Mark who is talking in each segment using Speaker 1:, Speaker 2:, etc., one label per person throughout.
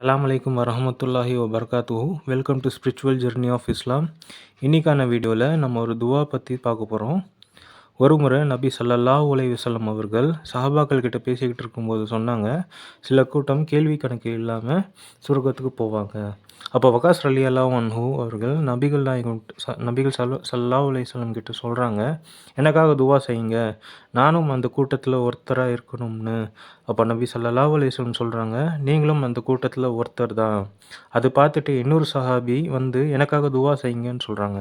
Speaker 1: அலாம் அலைக்கும் வரமத்துல்லாஹி வபர்காத்துஹு. Welcome to spiritual journey of Islam இன்றைக்கான வீடியோவில் நம்ம ஒரு துவா பற்றி பார்க்க போகிறோம் ஒரு முறை நபி சல்லல்லா அலைஹி அவர்கள் சஹாபாக்கள் கிட்ட பேசிக்கிட்டு இருக்கும்போது சொன்னாங்க சில கூட்டம் கேள்வி கணக்கு இல்லாமல் சுருக்கத்துக்கு போவாங்க. அப்போ வகாஸ் அலி அல்லாஹ் அன்ஹு அவர்கள் நபிகள் நாயகம் ச- நபிகள் சல் சல்லா அலைஹி கிட்ட சொல்கிறாங்க எனக்காக துவா செய்யுங்க நானும் அந்த கூட்டத்தில் ஒருத்தராக இருக்கணும்னு. அப்போ நபி சல்லா அலைஹி சொல்கிறாங்க நீங்களும் அந்த கூட்டத்தில் ஒருத்தர் தான் அது பார்த்துட்டு இன்னொரு சஹாபி வந்து எனக்காக துவா செய்யுங்கன்னு சொல்கிறாங்க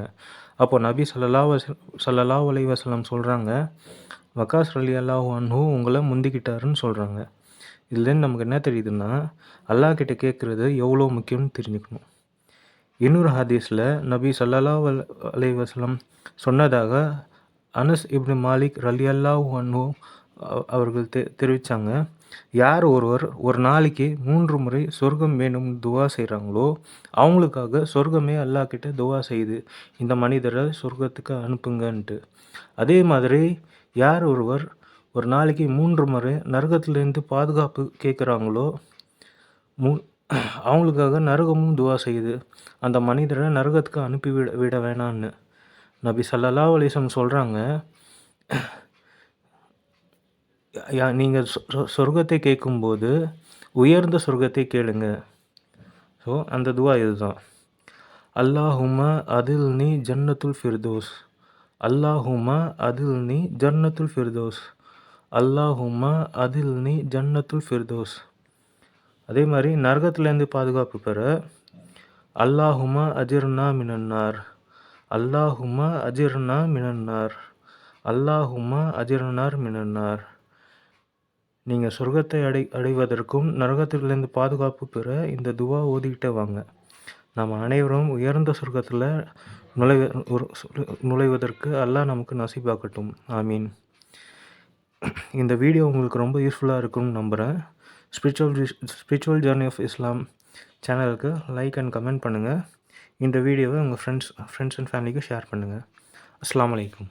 Speaker 1: அப்போ நபி சல்லா வஸ- ஸல்லல்லாஹு சொல்கிறாங்க வக்காஸ் அலி அல்லாஹ் அன்ஹு உங்களை முந்திக்கிட்டாருன்னு சொல்கிறாங்க இதுலேருந்து நமக்கு என்ன தெரியுதுன்னா அல்லாஹ் கிட்ட கேட்குறது எவ்வளோ முக்கியம்னு தெரிஞ்சுக்கணும். இன்னொரு ஹதீஸில் நபி சல்லல்லா அல- அலைஹி சொன்னதாக அனஸ் இப்னு மாலிக் ரலி அல்லாஹ் அவ- அவர்கள் தெ தெரிவித்தாங்க யார் ஒருவர் ஒரு நாளைக்கு மூன்று முறை சொர்க்கம் வேணும் துவா செய்கிறாங்களோ அவங்களுக்காக சொர்க்கமே அல்லாஹ் கிட்ட துவா செய்யுது இந்த மனிதரை சொர்க்கத்துக்கு அனுப்புங்கன்ட்டு. அதே மாதிரி யார் ஒருவர் ஒரு நாளைக்கு மூன்று முறை நரகத்திலேருந்து பாதுகாப்பு கேட்குறாங்களோ மூ அவங்களுக்காக நரகமும் துவா செய்யுது அந்த மனிதரை நரகத்துக்கு அனுப்பி விட விட வேணான்னு. நபி சல்லா அலிசம் சொல்கிறாங்க யா நீங்கள் சொர்க்கத்தை கேட்கும்போது உயர்ந்த சொர்க்கத்தை கேளுங்க. ஸோ அந்த துவா இதுதான். அல்லாஹுமா அதில் நீ ஜன்னத்துல் ஃபிர்தோஸ். அல்லாஹுமா அதில் நீ ஜன்னத்துல் ஃபிர்தோஸ். அல்லாஹுமா அதில் நீ ஜன்னத்துல் ஃபிர்தோஸ். அதே மாதிரி நரகத்துலேருந்து பாதுகாப்பு பெற அல்லாஹுமா அஜிர்னா மினன்னார். அல்லாஹுமா அஜிர்னா மினன்னார். அல்லாஹுமா அஜிர்னார் மினன்னார். நீங்கள் சொர்க்கத்தை அடை அடைவதற்கும் நரகத்திலிருந்து பாதுகாப்பு பெற இந்த துவா ஓதிக்கிட்டே வாங்க. நம்ம அனைவரும் உயர்ந்த சொர்க்கத்தில் நுழைவ நுழைவதற்கு அல்லாஹ் நமக்கு நசீபாக்கட்டும். ஆமீன். இந்த வீடியோ உங்களுக்கு ரொம்ப யூஸ்ஃபுல்லாக இருக்கும்னு நம்புகிறேன் spiritual spiritual journey of Islam சேனலுக்கு லைக் அண்ட் கமெண்ட் பண்ணுங்கள் இந்த வீடியோவை உங்கள் ஃப்ரெண்ட்ஸ் ஃப்ரெண்ட்ஸ் அண்ட் ஃபேமிலிக்கு ஷேர் பண்ணுங்கள் அஸ்லாம் வலைக்கம்